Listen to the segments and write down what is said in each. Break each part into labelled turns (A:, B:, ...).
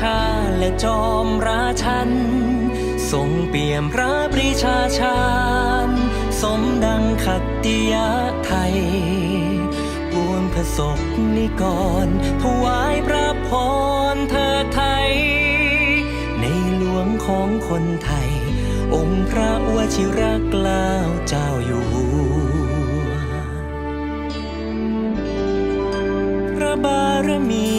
A: ชาและจอมราชัน ทรงเปี่ยมพระปรีชาชาญสมดังขัตติยะไทยปวงพระศกนิกร ถวายพระพรเธอไทย ในหลวงของคนไทย องค์พระวชิรเกล้าเจ้าอยู่หัวพระบารมี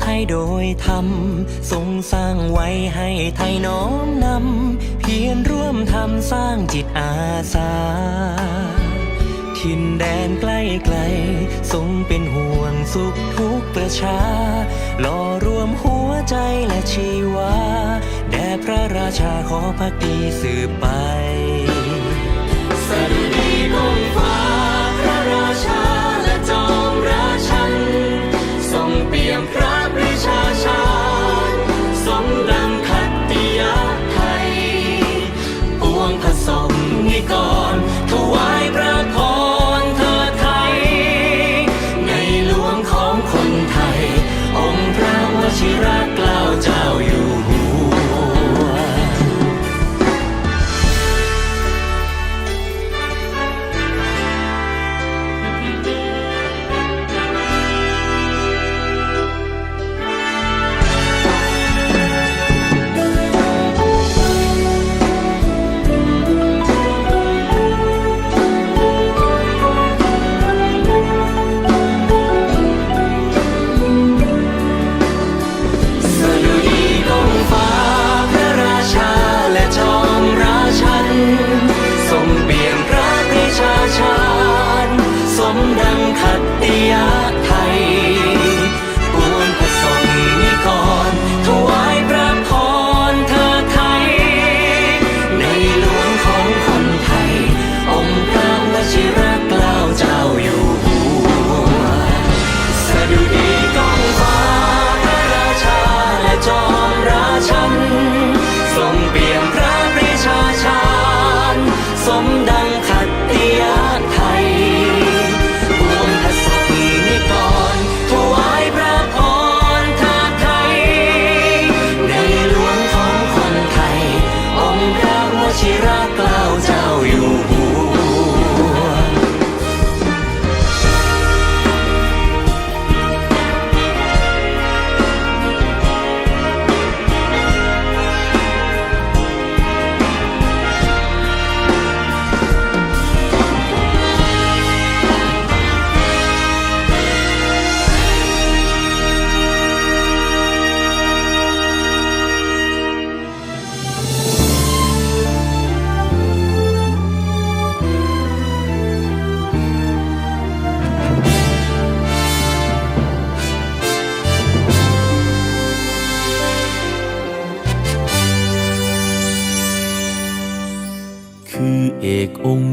A: ไทยโดยธรรมทรงสร้างไว้ให้ไทยน้อมนำ เพียรร่วมทำสร้างจิตอาสาถิ่นแดนใกล้ไกล ทรงเป็นห่วงสุขทุกประชาหล่อรวมหัวใจและชีวา แด่พระราชาขอพักดีสืบไปสดุดีกองฟ้าพระราชาและจอมราชัน ทรงเปี่ยมพระ ขัตติยะ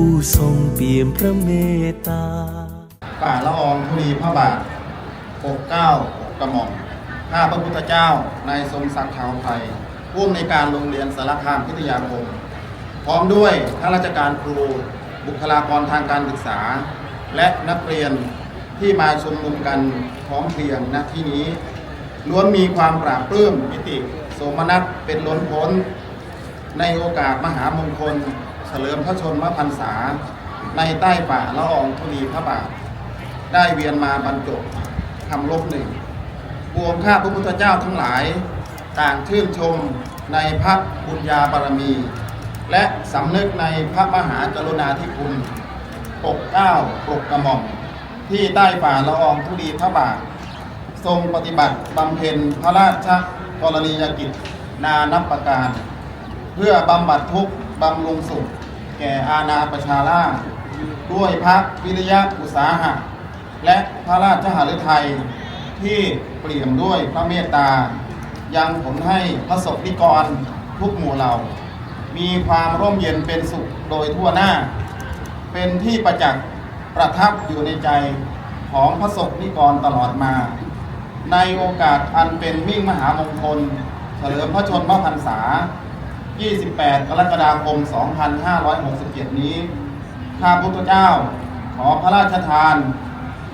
B: ผู้ทรงเปี่ยมพระเมตตา
C: ฝ่าละอองธุลีพระบาทปกเก้ากระหม่อมข้าพระพุทธเจ้านายทรงศักดิ์เทาไทยผู้อำนวยการโรงเรียนสารคามพิทยาคม พร้อมด้วยข้าราชการครู บุคลากรทางการศึกษา และนักเรียนที่มาชุมนุมกันพร้อมเพรียงณที่นี้ ล้วนมีความปราบปลื้มปิติ โสมนัสเป็นล้นพ้น ในโอกาสมหามงคล ลิมพระชนมพรรษา ในใต้ฝ่าละอองธุลีพระบาท ได้เวียนมาบรรจบคำลบหนึ่งปวงข้าพระพุทธเจ้าทั้งหลาย ต่างชื่นชมในพระบุญญาบารมี และสำนึกในพระมหากรุณาธิคุณปกเก้าปกกระหม่อม ที่ใต้ฝ่าละอองธุลีพระบาท ทรงปฏิบัติบำเพ็ญพระราชกรณียกิจนานับประการ เพื่อบำบัดทุกข์บำรุงสุข แก่อาณาประชาราษฎร์ด้วยพระวิริยะอุตสาหะ และพระราชหฤทัยที่เปลี่ยมด้วยพระเมตตา ยังผลให้พระสงฆ์นิกรทุกหมู่เหล่า มีความร่มเย็นเป็นสุขโดยทั่วหน้า เป็นที่ประจักษ์ประทับอยู่ในใจของพระสงฆ์นิกรตลอดมา ในโอกาสอันเป็นมิ่งมหามงคล เฉลิมพระชนมพรรษา 28 กรกฎาคม 2567 นี้ ข้าพุทธเจ้า ขอพระราชทาน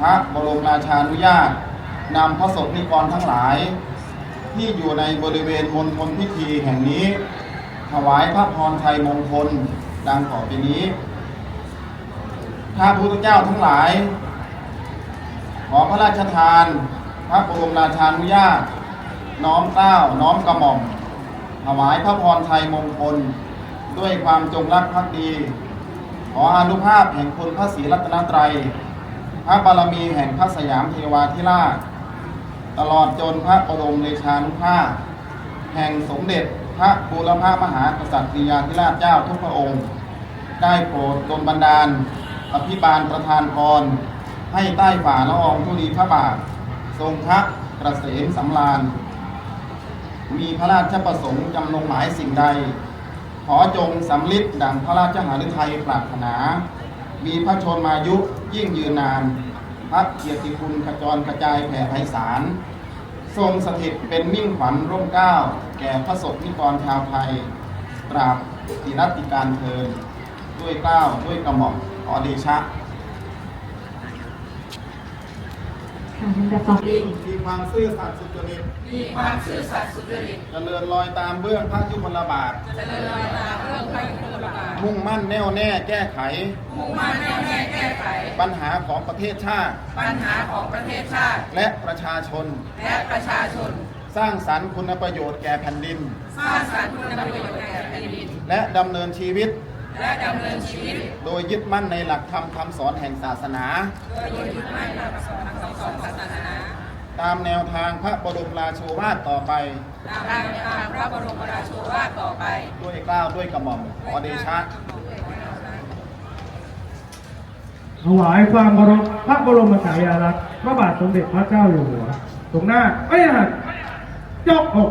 C: พระบรมราชานุญาต นำพระสงฆ์นิกรทั้งหลาย ที่อยู่ในบริเวณมณฑลพิธีแห่งนี้ ถวายพระพรชัยมงคล ดังต่อไปนี้ ข้าพุทธเจ้าทั้งหลาย ขอพระราชทาน พระบรมราชานุญาต น้อมเกล้าน้อมกระหม่อม ถวายพระพรชัยมงคล ด้วยความจงรักภักดี ขออนุภาพแห่งคุณพระศรีรัตนตรัย พระบารมีแห่งพระสยามเทวาธิราช ตลอดจนพระบรมเลชานุภาพ แห่งสมเด็จพระบูรพามหากษัตริยาธิราชเจ้าทุกพระองค์ ได้โปรดดลบันดาล อภิบาลประทานพรให้ใต้ฝ่าละอองธุลีพระบาท ทรงพระกระเสมสำราญ มีพระราชประสงค์จำลงหมายสิ่งใด ขอจงสำลิดดังพระราชหฤทัยปรารถนา มีพระชนมายุยิ่งยืนนาน พระเกียรติคุณขจรกระจายแผ่ไพศาล ทรงสถิตเป็นมิ่งขวัญร่มเกล้า แก่พระสงฆ์นิกรชาวไทย ตราบติรัติการเทินด้วยเกล้าด้วยกระหม่อมอเดชะ
D: ค่ะลำดับต่อไป
C: มีความซื่อสัตย์สุจริต
E: มีความซื่อสัตย์สุจริต
C: เจริญรอยตามเบื้องพระยุคลบาท
E: เจริญรอยตามเรื่องพระยุคลบาท
C: มุ่งมั่นแน่วแน่แก้ไข
E: มุ่งมั่นแน่วแน่แก้ไข
C: ปัญหาของประเทศชาติ
E: ปัญหาของประเทศชาติ
C: และประชาชน
E: และประชาชน
C: สร้างสรรค์คุณประโยชน์แก่แผ่นดิน
E: สร้างสรรค์คุณประโยชน์แก่แผ่นดิน
C: และดำเนินชีวิต
E: และดำเนินชีวิต
C: โดยยึดมั่นในหลักธรรมคำสอนแห่งศาสนา
E: โดยยึดมั่นในหลักสอนคำสอนศาสนา
C: ตามแนวทางพระบรมราโชวาทต่อไป
E: ตามแนวทางพระบรมราโชวาทต่อไป
C: ด้วยเกล้าวด้วยกระหม่อมขอเดชะ
F: ถวายความเคารพพระบรมฉายาลักษณ์พระบาทสมเด็จพระเจ้าอยู่หัวตรงหน้าไม่หักยกอก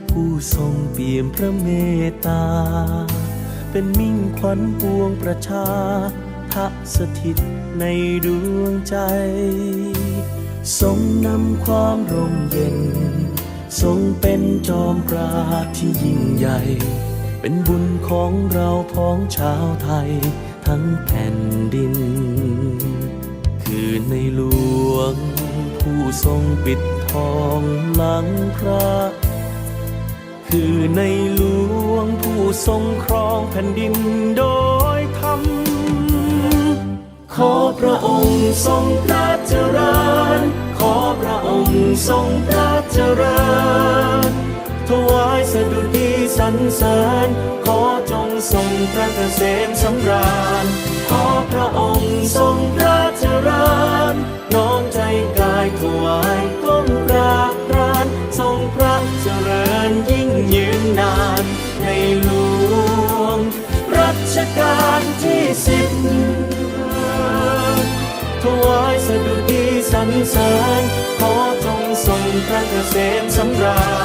B: ผู้ทรงเปี่ยมพระเมตตา เป็นมิ่งขวัญปวงประชาทะสถิตในดวงใจ ทรงนำความร่มเย็น ทรงเป็นจอมปราดที่ยิ่งใหญ่ เป็นบุญของเราพ้องชาวไทยทั้งแผ่นดิน คือในหลวง ผู้ทรงปิดทองหลังพระ
A: คือในหลวงผู้ทรงครองแผ่นดินโดยธรรม ขอพระองค์ทรงพระเจริญ ขอพระองค์ทรงพระเจริญ ถวายสดุดีสรรเสริญ ขอจงทรงพระเกษมสำราญ ขอพระองค์ทรงพระ ถวายสดุดีสรรเสริญขอจงทรงพระเกษมสำราญ